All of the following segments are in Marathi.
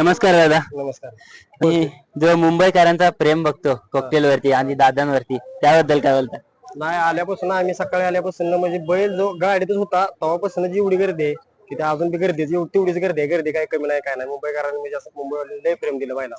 नमस्कार दादा. नमस्कार. मी जो मुंबईकरांचा प्रेम बघतो कॉकटेल वरती आणि दादांवरती त्याबद्दल काय बोलता? नाही आल्यापासून आम्ही सकाळी आल्यापासून म्हणजे बैल जो गाडीतच होता तेव्हापासून जी एवढी गर्दी आहे की ते अजून बी गर्दी आहे, एवढी- तेवढीच गर्दी आहे. गर्दी काय कमी नाही काय नाही. मुंबईकरांनी म्हणजे असं मुंबईवाले लय प्रेम दिलं बैला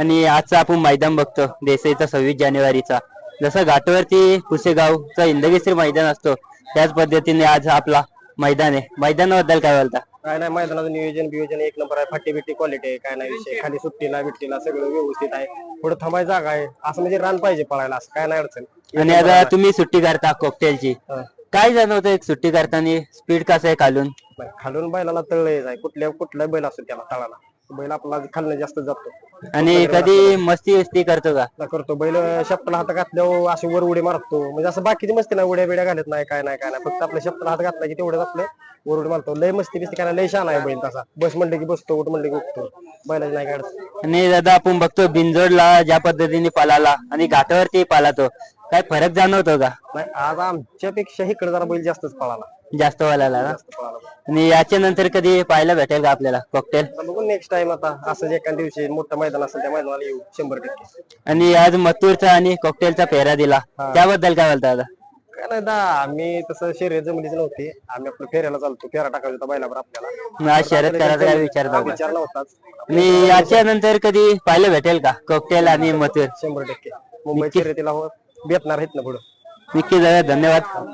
आणि आजचा आपण मैदान बघतो देसाईचा सव्वीस जानेवारीचा. जसं घाटावरती पुसेगावचा इंदगेश्री मैदान असतो त्याच पद्धतीने आज आपला मैदान आहे. मैदानाबद्दल काय बोलता? काय नाही मैदानाचं नियोजन बियोजन एक नंबर आहे. फाटी बिट्टी क्वालिटी आहे काय नाही विषय. खाली सुट्टीला बिट्टीला सगळं व्यवस्थित आहे. पुढे थांबाय जागा आहे. असं म्हणजे रान पाहिजे पळायला असं काय नाही अडचण. आणि आता तुम्ही सुट्टी करता कॉकटेलची हा. काय जाणवतं एक सुट्टी करताना स्पीड कसं आहे खालून? नाही, खालून बैलाला तळ आहे कुठल्या कुठला बैल असतो त्याला तळाला बैल आपला खालनं जास्त जातो. आणि कधी मस्ती वस्ती करतो का? ना करतो. बैल शप्पला हात घातल्यावर असे वर उडी मारतो. म्हणजे असं बाकीची मस्ती नाही उड्या बिड्या घालत नाही काय नाही काय नाही. फक्त आपल्या शप्पला हात घातला की तेवढंच आपलं वर उडी मारतो. लय मस्ती बिस्ती काय लय शान आहे बैल तसा. बस म्हणलं की बसतो उठ म्हणलं की उठतो. बैलाची नाही काढत. आणि दादा आपण बघतो बिंजोडला ज्या पद्धतीने पळाला आणि घाटावरती पळातो काय फरक जाणवतो का? नाही आज आमच्यापेक्षा इकडे जरा बैल जास्तच पळाला. जास्त पळाला ना? जास्त पळाला. आणि याच्या नंतर कधी पाहायला भेटेल का आपल्याला? कॉकटेल आता बघू नेक्स्ट टाइम आता. असंच एका दिवशी मोठं मैदान असेल त्या मैदानाला येऊ. शंभर टक्के. आणि आज मथुरचा आणि कॉकटेलचा फेरा दिला. त्याबद्दल काय बोलता दादा? नाही दा आम्ही तसं शर्यत जमलीच नव्हती. आम्ही आपलं फेऱ्याला चालतो फेरा टाकायचा होता बैलावर आपल्याला. मग आज शर्यत करायचा काय विचार हा, नव्हता विचार नव्हताच आणि याच्या नंतर कधी पाहायला भेटेल का? कॉकटेल आणि मथुर? शंभर टक्के. मुंबई शर्यतीला हो- भेटणार आहेत ना पुढं. नक्की दादा धन्यवाद.